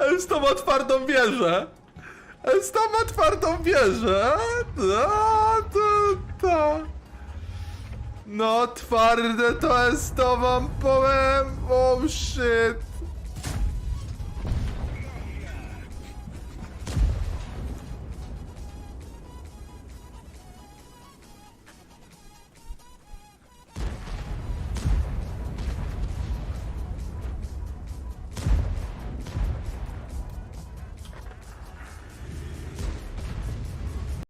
Elsto ma twardą wieżę. Elsto ma twardą wieżę. No, to, to. no twarde to Elsto wam powiem. Oh shit.